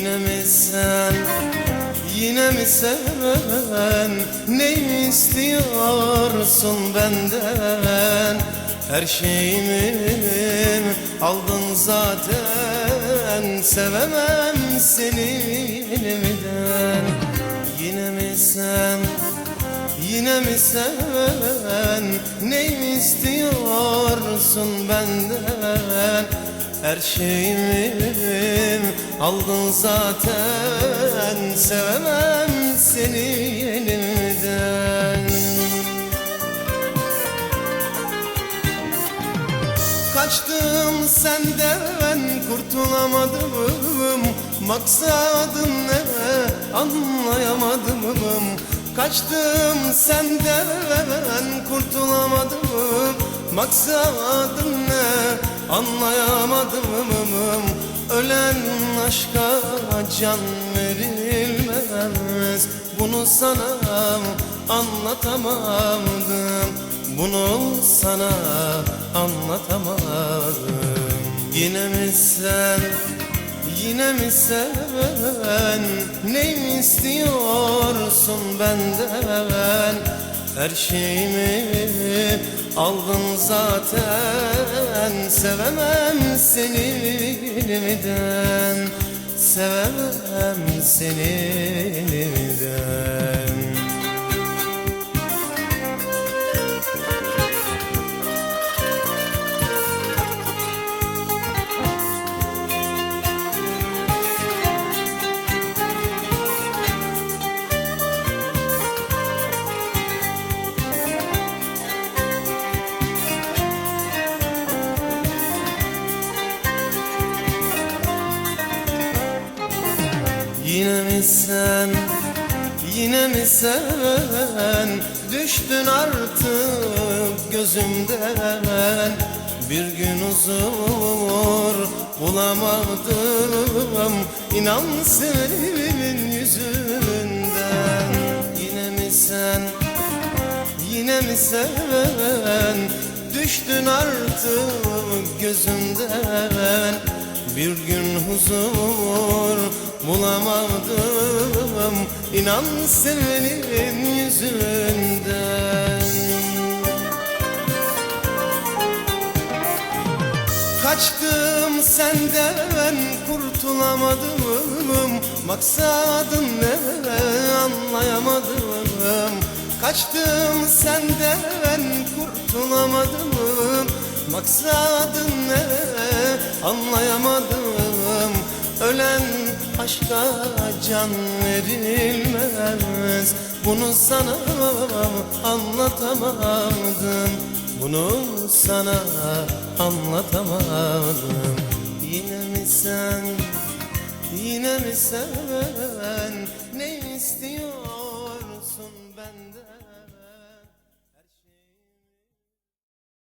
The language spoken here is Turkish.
mi sen? Yine mi sen? Ne istiyorsun benden? Her şeyimi aldın zaten. Sevemem seni elimden Yine mi sen? Yine mi sen? Ne istiyorsun benden? Her şeyimi aldın zaten Sevemem seni elimden Kaçtım senden kurtulamadım. Maksadın ne anlayamadım. Kaçtım senden kurtulamadım. Maksadın ne anlayamadım. Ölen aşka can verilmez. Bunu sana anlatamadım. Bunu sana anlatamadım. Yine mi sen, yine mi sen? Ne istiyorsun benden? Her şeyimi aldın zaten. Sevemem seni elimden Sevemem seni elimden Yine mi sen, yine mi sen? Düştün artık gözümden. Bir gün huzur bulamadım. İnan senin yüzünden. Yine mi sen, Yine mi sen? Düştün artık gözümden. Bir gün huzur bulamadım. İnan senin yüzünden. Kaçtım senden kurtulamadım. Maksadın ne anlayamadım. Kaçtım senden kurtulamadım. Maksadın ne anlayamadım. Ölen aşka can verilmez. Bunu sana anlatamadım Bunu sana anlatamadım Yine mi sen, yine mi sen